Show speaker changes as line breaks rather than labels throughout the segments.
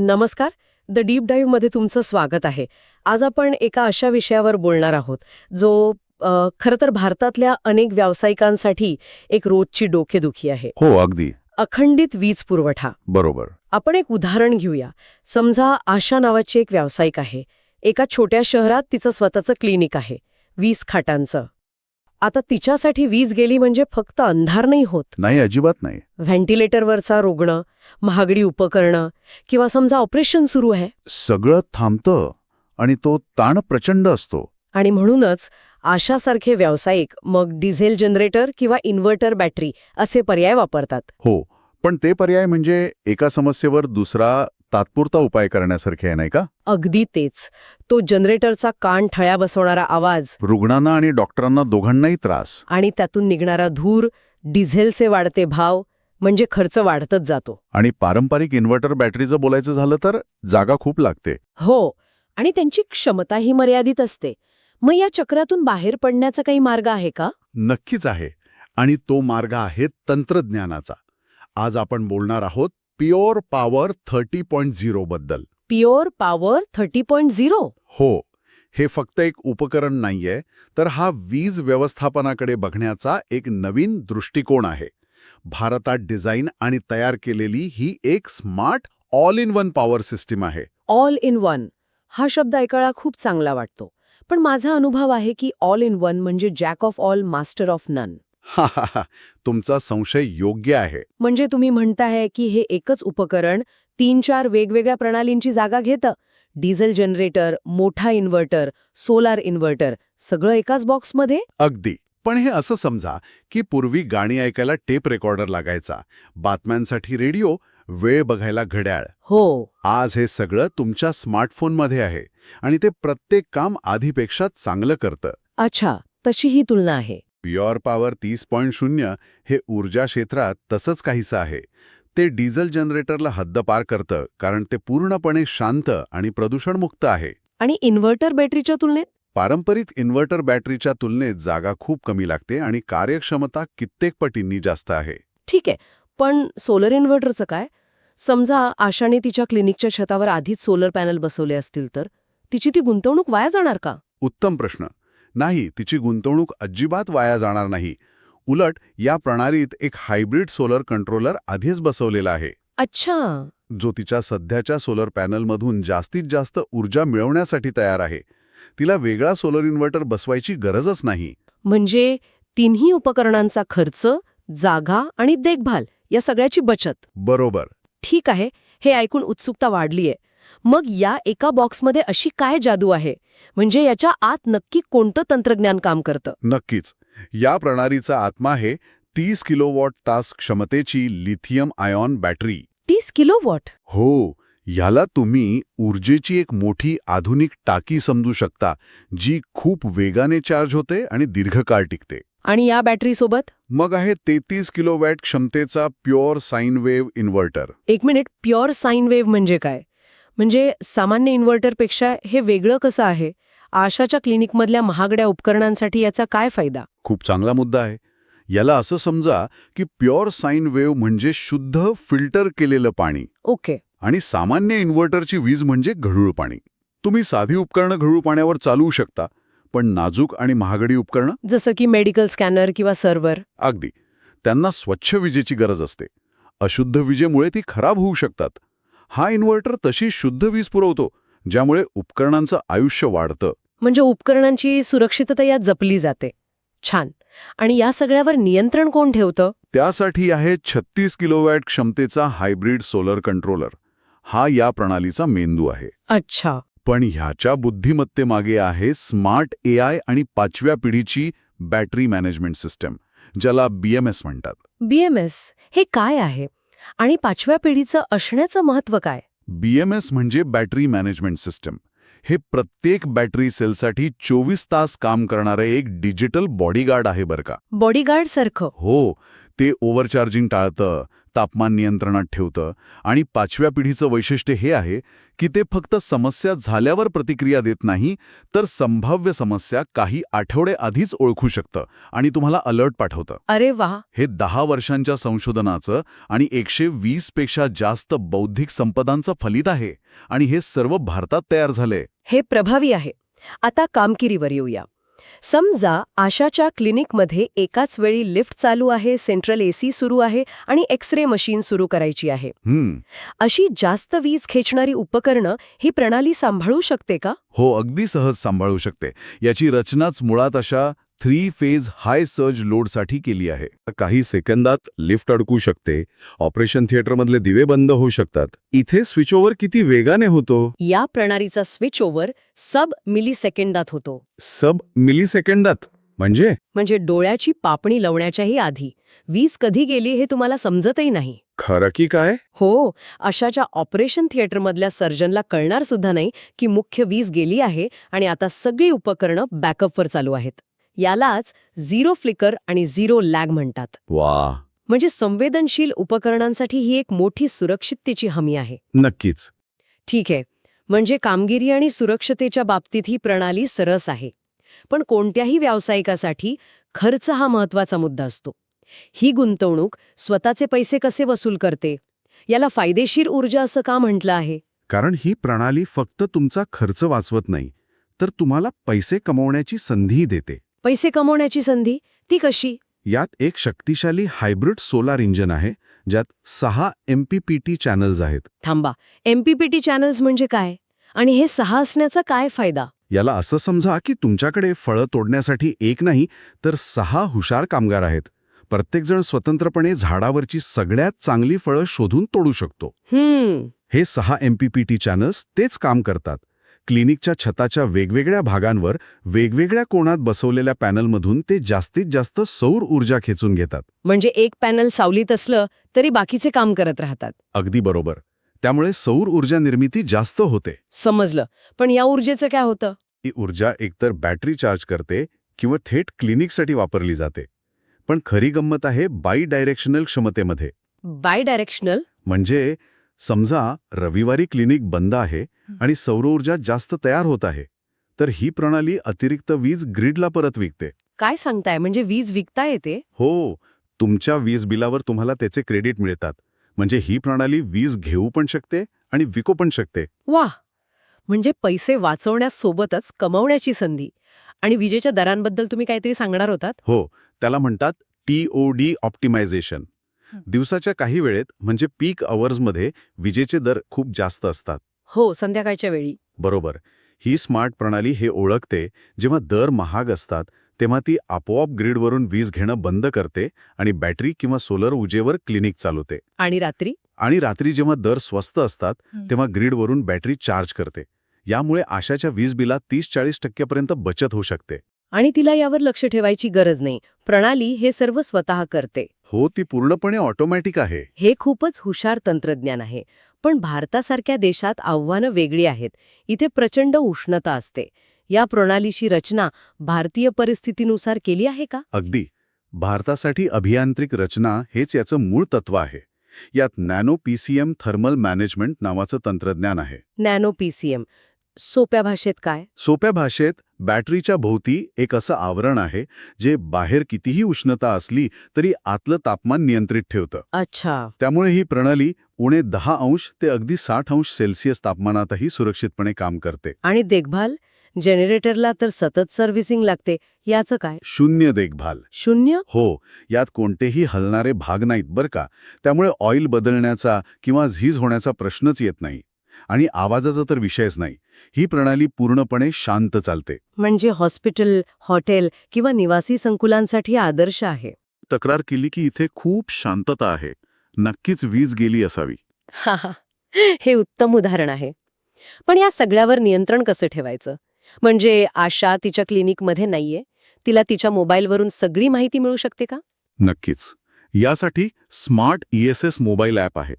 नमस्कार. The deep डाईव्हमध्ये तुमचं स्वागत आहे. आज आपण एका अशा विषयावर बोलणार आहोत जो खरं तर भारतातल्या अनेक व्यावसायिकांसाठी एक रोजची डोकेदुखी आहे.
हो अगदी.
अखंडित वीज पुरवठा.
बरोबर.
आपण एक उदाहरण घेऊया. समजा आशा नावाची एक व्यावसायिक आहे. एका छोट्या शहरात तिचं स्वतःचं क्लिनिक आहे. वीस खाटांचं. आता तिच्यासाठी वीज गेली म्हणजे फक्त अंधार नाही होत.
नाही अजिबात नाही.
व्हेंटिलेटरवरचा रुग्ण महागडी उपकरणं किंवा समजा ऑपरेशन सुरू आहे.
सगळं थांबतं आणि तो ताण प्रचंड असतो.
आणि म्हणूनच आशासारखे व्यावसायिक मग डिझेल जनरेटर किंवा इन्व्हर्टर बॅटरी असे पर्याय वापरतात.
हो पण ते पर्याय म्हणजे एका समस्येवर दुसरा तात्पुरता उपाय करण्यासारखे आहे नाही का?
अगदी तेच. तो जनरेटरचा कान ठळ्या बसवणारा आवाज
रुग्णांना आणि डॉक्टरांना दोघांनाही त्रास.
आणि त्यातून निघणारा धूर डिझेलचे वाढते भाव म्हणजे खर्च वाढतच जातो.
आणि पारंपरिक इन्व्हर्टर बॅटरीचं बोलायचं झालं तर जागा खूप लागते.
हो आणि त्यांची क्षमताही मर्यादित असते. मग या चक्रातून बाहेर पडण्याचा काही मार्ग आहे का?
नक्कीच आहे. आणि तो मार्ग आहे तंत्रज्ञानाचा. आज आपण बोलणार आहोत pure power thirty point zero बद्दल.
Pure power thirty point zero?
हो हे फक्त एक उपकरण नाहीये तर हा वीज व्यवस्थापनाकडे बघण्याचा एक नवीन दृष्टिकोन आहे. भारतात डिझाईन आणि तयार केलेली ही एक smart all in one power system आहे.
ऑल इन वन हा शब्द ऐकायला खूप चांगला वाटतो. पण माझा अनुभव आहे की ऑल इन वन म्हणजे jack of all master of none.
हा हा हा. तुमचा संशय योग्य आहे.
म्हणजे तुम्ही म्हणताय की हे एकच उपकरण तीन चार वेगवेगळ्या प्रणालींची जागा घेतं? डिझेल जनरेटर मोठा इन्व्हर्टर सोलार इन्व्हर्टर सगळं एकाच बॉक्समध्ये?
अगदी. पण हे असं समजा की पूर्वी गाणी ऐकायला टेप रेकॉर्डर लागायचा बातम्यांसाठी रेडिओ वेळ बघायला घड्याळ.
हो.
आज हे सगळं तुमच्या स्मार्टफोनमध्ये आहे आणि ते प्रत्येक काम आधीपेक्षा चांगलं करतं.
अच्छा तशी ही तुलना आहे.
प्युअर पॉवर तीस पॉईंट शून्य हे ऊर्जा क्षेत्रात तसंच काहीसं आहे. ते डिझेल जनरेटरला हद्दपार करतं कारण ते पूर्णपणे शांत आणि प्रदूषणमुक्त आहे.
आणि इन्व्हर्टर बॅटरीच्या तुलनेत?
पारंपरिक इन्व्हर्टर बॅटरीच्या तुलनेत जागा खूप कमी लागते आणि कार्यक्षमता कित्येक पटींनी जास्त आहे.
ठीक आहे पण सोलर इन्व्हर्टरचं काय? समजा आशाने तिच्या क्लिनिकच्या छतावर आधीच सोलर पॅनल बसवले असतील तर तिची ती गुंतवणूक वाया जाणार का?
उत्तम प्रश्न. नाही तिची गुंतवणूक अजिबात वाया जाणार नाही. उलट या प्रणालीत एक हायब्रिड सोलर कंट्रोलर आधीच बसवलेला आहे.
अच्छा.
जो तिच्या सध्याच्या सोलर पॅनलमधून जास्तीत जास्त ऊर्जा मिळवण्यासाठी तयार आहे. तिला वेगळा सोलर इन्व्हर्टर बसवायची गरजच नाही.
म्हणजे तिन्ही उपकरणांचा खर्च जागा आणि देखभाल या सगळ्याची बचत.
बरोबर.
ठीक आहे हे ऐकून उत्सुकता वाढलीय. मग या एका बॉक्समध्ये अशी काय जादू आहे? म्हणजे याच्या आत नक्की कोणतं तंत्रज्ञान काम करतं?
नक्कीच. या प्रणालीचा आत्मा आहे तीस किलोवॉट तास क्षमतेची लिथियम आयॉन बॅटरी.
तीस किलो वॉट
हो. ह्याला तुम्ही ऊर्जेची एक मोठी आधुनिक टाकी समजू शकता जी खूप वेगाने चार्ज होते आणि दीर्घकाळ टिकते.
आणि या बॅटरीसोबत
मग आहे तेहतीस किलोवॅट क्षमतेचा प्युअर साईन वेव्ह इन्व्हर्टर.
एक मिनिट. प्युअर साईन वेव्ह म्हणजे काय? म्हणजे सामान्य इन्व्हर्टरपेक्षा हे वेगळं कसं आहे? आशाच्या क्लिनिकमधल्या महागड्या उपकरणांसाठी याचा काय फायदा?
खूप चांगला मुद्दा आहे. याला असं समजा की प्युअर साईन वेव्ह म्हणजे शुद्ध फिल्टर केलेलं पाणी
ओके.
आणि सामान्य इन्व्हर्टरची वीज म्हणजे गढूळ पाणी. तुम्ही साधी उपकरणं गढूळ पाण्यावर चालवू शकता पण नाजूक आणि महागडी उपकरणं?
जसं की मेडिकल स्कॅनर किंवा सर्व्हर.
अगदी. त्यांना स्वच्छ विजेची गरज असते. अशुद्ध विजेमुळे ती खराब होऊ शकतात. हा इन्व्हर्टर तशी शुद्ध वीज पुरवतो ज्यामुळे उपकरणांचं आयुष्य वाढतं.
म्हणजे उपकरणांची सुरक्षितता यात जपली जाते. छान. आणि या सगळ्यावर नियंत्रण कोण ठेवतं?
त्यासाठी आहे छत्तीस किलोवॅट क्षमतेचा हायब्रिड सोलर कंट्रोलर. हा या प्रणालीचा मेंदू आहे.
अच्छा.
पण ह्याच्या बुद्धिमत्तेमागे आहे स्मार्ट ए आय आणि पाचव्या पिढीची बॅटरी मॅनेजमेंट सिस्टम ज्याला बीएमएस म्हणतात.
बीएमएस हे काय आहे? आणि पाचव्या पिढीचं असण्याचं महत्त्व काय?
बीएमएस म्हणजे बॅटरी मॅनेजमेंट सिस्टम. हे प्रत्येक बॅटरी सेलसाठी चोवीस तास काम करणारं एक डिजिटल बॉडीगार्ड आहे बरं का.
बॉडीगार्ड सारखं.
हो ते ओव्हरचार्जिंग टाळतं तापमान नियंत्रणात ठेवतं आणि पाचव्या पिढीचं वैशिष्ट्य हे आहे की ते फक्त समस्या झाल्यावर प्रतिक्रिया देत नाही तर संभाव्य समस्या काही आठवडे आधीच ओळखू शकतं आणि तुम्हाला अलर्ट पाठवतं.
अरे वा
हे दहा वर्षांच्या संशोधनाचं आणि एकशे वीसपेक्षा जास्त बौद्धिक संपदांचं फलित आहे आणि हे सर्व भारतात तयार झालंय.
हे प्रभावी आहे. आता कामगिरीवर येऊया. समजा आशाच्या क्लिनिकमध्ये एकाच वेळी लिफ्ट चालू आहे सेंट्रल एसी सुरू आहे आणि एक्स रे मशीन सुरू करायची आहे. अशी जास्त वीज खेचणारी उपकरणं ही प्रणाली सांभाळू शकते का?
हो अगदी सहज सांभाळू शकते. याची रचनाच मुळात अशा थ्री फेज हाय सर्ज लोडसाठी केली आहे. काही सेकंदात लिफ्ट अडकू शकते. ऑपरेशन थिएटरमधले दिवे बंद होऊ शकतात. इथे स्विच ओव्हर किती वेगाने होतो?
या प्रणालीचा स्विच ओव्हर सब मिली सेकंदात होतो.
सब मिली सेकंदात म्हणजे?
म्हणजे डोळ्याची पापणी लावण्याच्याही आधी. वीज कधी गेली हे तुम्हाला समजतही नाही.
खरं की काय?
हो अशाच्या ऑपरेशन थिएटरमधल्या सर्जनला कळणार सुद्धा नाही की मुख्य वीज गेली आहे आणि आता सगळी उपकरणं बॅकअपवर चालू आहेत. यालाच झिरो फ्लिकर आणि झिरो लॅग म्हणतात.
वा.
म्हणजे संवेदनशील उपकरणांसाठी ही एक मोठी सुरक्षिततेची हमी आहे.
नक्कीच.
ठीक आहे. म्हणजे कामगिरी आणि सुरक्षतेच्या बाबतीत ही प्रणाली सरस आहे. पण कोणत्याही व्यावसायिकासाठी खर्च हा महत्त्वाचा मुद्दा असतो. ही गुंतवणूक स्वतःचे पैसे कसे वसूल करते? याला फायदेशीर ऊर्जा असं का म्हटलं आहे?
कारण ही प्रणाली फक्त तुमचा खर्च वाचवत नाही तर तुम्हाला पैसे कमवण्याची संधी देते.
पैसे कमवण्याची संधी ती कशी?
यात एक शक्तिशाली हायब्रिड सोलार इंजन आहे ज्यात सहा एमपीपीटी चॅनल्स आहेत.
थांबा एमपीपीटी चॅनल्स म्हणजे काय? आणि हे सहा असण्याचा काय फायदा?
याला असं समजा की तुमच्याकडे फळं तोडण्यासाठी एक नाही तर सहा हुशार कामगार आहेत. प्रत्येकजण स्वतंत्रपणे झाडावरची सगळ्यात चांगली फळं शोधून तोडू शकतो. हे सहा एमपीपीटी चॅनल्स तेच काम करतात. क्लिनिकच्या छताच्या वेगवेगळ्या भागांवर वेगवेगळ्या कोणात बसवलेल्या पॅनलमधून ते जास्तीत जास्त सौर ऊर्जा खेचून घेतात.
म्हणजे एक पॅनल सावलीत असलं तरी बाकीचे काम करत राहतात.
अगदी बरोबर. त्यामुळे सौर ऊर्जा निर्मिती जास्त होते.
समजलं. पण या ऊर्जेचं काय होतं?
ही ऊर्जा एकतर बॅटरी चार्ज करते किंवा थेट क्लिनिकसाठी वापरली जाते. पण खरी गंमत आहे बाय डायरेक्शनल क्षमतेमध्ये.
बाय डायरेक्शनल
म्हणजे समजा रविवारी क्लिनिक बंद आहे आणि सौर ऊर्जा जास्त तयार होत आहे तर ही प्रणाली अतिरिक्त वीज ग्रीडला परत विकते.
काय सांगताय? म्हणजे वीज विकता येते?
हो तुमच्या वीज बिलावर तुम्हाला त्याचे क्रेडिट मिळतात. म्हणजे ही प्रणाली वीज घेऊ पण शकते आणि विकू पण शकते.
वा! म्हणजे पैसे वाचवण्यासोबतच कमवण्याची संधी. आणि विजेच्या दरांबद्दल तुम्ही काहीतरी सांगणार होतात?
हो त्याला म्हणतात टी ओ डी ऑप्टिमायझेशन दिवसाच्या काही वेळेत म्हणजे पीक अवर्समध्ये विजेचे दर खूप जास्त असतात.
हो संध्याकाळच्या वेळी.
बरोबर. ही स्मार्ट प्रणाली हे ओळखते जेव्हा दर महाग असतात तेव्हा ती आपोआप ग्रीडवरून वीज घेणं बंद करते आणि बॅटरी किंवा सोलर ऊर्जेवर क्लिनिक चालवते.
आणि रात्री?
आणि रात्री जेव्हा दर स्वस्त असतात तेव्हा ग्रीडवरून बॅटरी चार्ज करते. यामुळे आशाच्या वीज बिलात तीस चाळीस टक्क्यापर्यंत बचत होऊ शकते.
आणि तिला यावर लक्ष ठेवायची गरज नाही. प्रणाली हे सर्व स्वतः करते.
हो ती पूर्णपणे ऑटोमॅटिक आहे.
हे खूपच हुशार तंत्रज्ञान आहे. पण भारतासारख्या देशात आव्हानं वेगळी आहेत. इथे प्रचंड उष्णता असते. या प्रणालीची रचना भारतीय परिस्थितीनुसार केली आहे का?
अगदी. भारतासाठी अभियांत्रिक रचना हेच याचं मूळ तत्व आहे. यात नॅनो पीसीएम थर्मल मॅनेजमेंट नावाचं तंत्रज्ञान आहे.
नॅनो पीसीएम सोप्या भाषेत काय?
सोप्या भाषेत बॅटरीच्या भोवती एक असं आवरण आहे जे बाहेर कितीही उष्णता असली तरी आतलं तापमान नियंत्रित ठेवतं.
अच्छा.
त्यामुळे ही प्रणाली उणे दहा अंश ते अगदी साठ अंश सेल्सिअस तापमानातही सुरक्षितपणे काम करते.
आणि देखभाल? जनरेटरला तर सतत सर्व्हिसिंग लागते याचं काय?
शून्य देखभाल.
शून्य?
हो यात कोणतेही हलणारे भाग नाहीत बरं का त्यामुळे ऑइल बदलण्याचा किंवा झीज होण्याचा प्रश्नच येत नाही. आणि आवाजाचा तर विषयच नाही. ही प्रणाली पूर्णपणे शांत चालते.
म्हणजे हॉस्पिटल हॉटेल किंवा निवासी संकुलांसाठी आदर्श आहे.
तक्रार केली की इथे खूप शांतता आहे. नक्कीच वीज गेली असावी.
हा हा. हे उत्तम उदाहरण आहे. पण या सगळ्यावर नियंत्रण कसं ठेवायचं? म्हणजे आशा तिच्या क्लिनिकमध्ये नाहीये? तिला तिच्या मोबाईलवरून सगळी माहिती मिळू शकते का?
नक्कीच. यासाठी स्मार्ट ईएसएस मोबाईल ॲप आहे.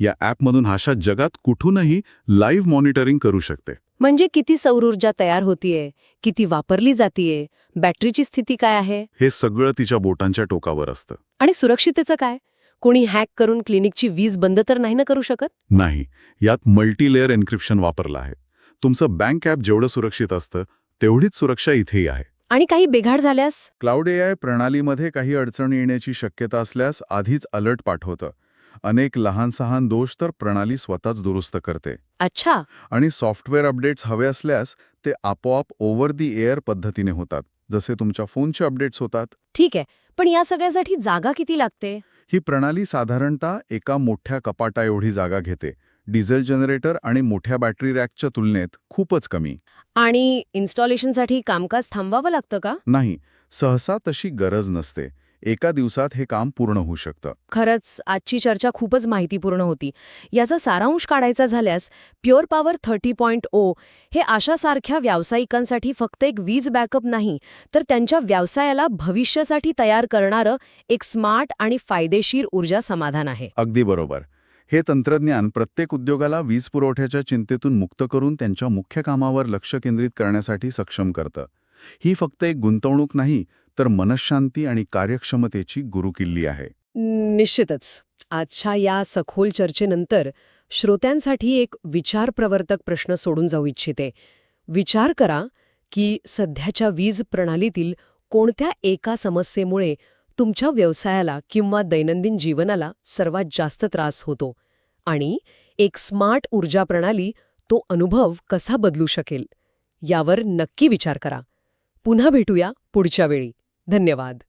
या ॲपमधून आशा जगात कुठूनही लाईव्ह मॉनिटरिंग करू शकते.
म्हणजे किती सौर ऊर्जा तयार होतीये? किती वापरली जातीये? बॅटरीची स्थिती काय आहे?
हे सगळं तिच्या बोटांच्या टोकावर असतं.
आणि सुरक्षितेचं काय? कोणी हॅक करून क्लिनिकची वीज बंद तर नाही ना करू शकत?
नाही. यात मल्टीलेअर एन्क्रिप्शन वापरलं आहे. तुमचं बँक ॲप जेवढं सुरक्षित असतं तेवढीच सुरक्षा इथेही आहे.
आणि काही बिघाड झाल्यास?
क्लाउड एआय प्रणालीमध्ये काही अडचण येण्याची शक्यता असल्यास आधीच अलर्ट पाठवतं. अनेक लहान सहान दोष तर प्रणाली स्वतःच दुरुस्त करते.
अच्छा.
आणि सॉफ्टवेअर अपडेट्स हवे असल्यास ते आपोआप ओव्हर दी एअर पद्धतीने होतात जसे तुमच्या फोनचे अपडेट्स होतात.
ठीक आहे पण या सगळ्यासाठी जागा किती लागते?
ही प्रणाली साधारणतः एका मोठ्या कपाटा एवढी जागा घेते. डिझेल जनरेटर आणि मोठ्या बॅटरी रॅकच्या तुलनेत खूपच कमी.
आणि इन्स्टॉलेशनसाठी कामकाज थांबवावं लागतं का?
नाही सहसा तशी गरज नसते. एका दिवसात हे काम पूर्ण होऊ शकतं.
खरंच आजची चर्चा खूपच माहितीपूर्ण होती. याचा सारांश काढायचा झाल्यास pure power thirty point O हे आशासारख्या व्यावसायिकांसाठी फक्त एक वीज बॅकअप नाही तर त्यांच्या व्यवसायाला भविष्यासाठी तयार करणारं एक स्मार्ट आणि फायदेशीर ऊर्जा समाधान आहे.
अगदी बरोबर. हे तंत्रज्ञान प्रत्येक उद्योगाला वीज पुरवठ्याच्या चिंतेतून मुक्त करून त्यांच्या मुख्य कामावर लक्ष केंद्रित करण्यासाठी सक्षम करतं. ही फक्त एक गुंतवणूक नाही तर मनशांती आणि कार्यक्षमतेची गुरुकिल्ली आहे.
निश्चितच. आजच्या या सखोल चर्चेनंतर श्रोत्यांसाठी एक विचारप्रवर्तक प्रश्न सोडून जाऊ इच्छिते. विचार करा की सध्याच्या वीज प्रणालीतील कोणत्या एका समस्येमुळे तुमच्या व्यवसायाला किंवा दैनंदिन जीवनाला सर्वात जास्त त्रास होतो? आणि एक स्मार्ट ऊर्जा प्रणाली तो अनुभव कसा बदलू शकेल? यावर नक्की विचार करा. पुन्हा भेटूया पुढच्या वेळी. धन्यवाद.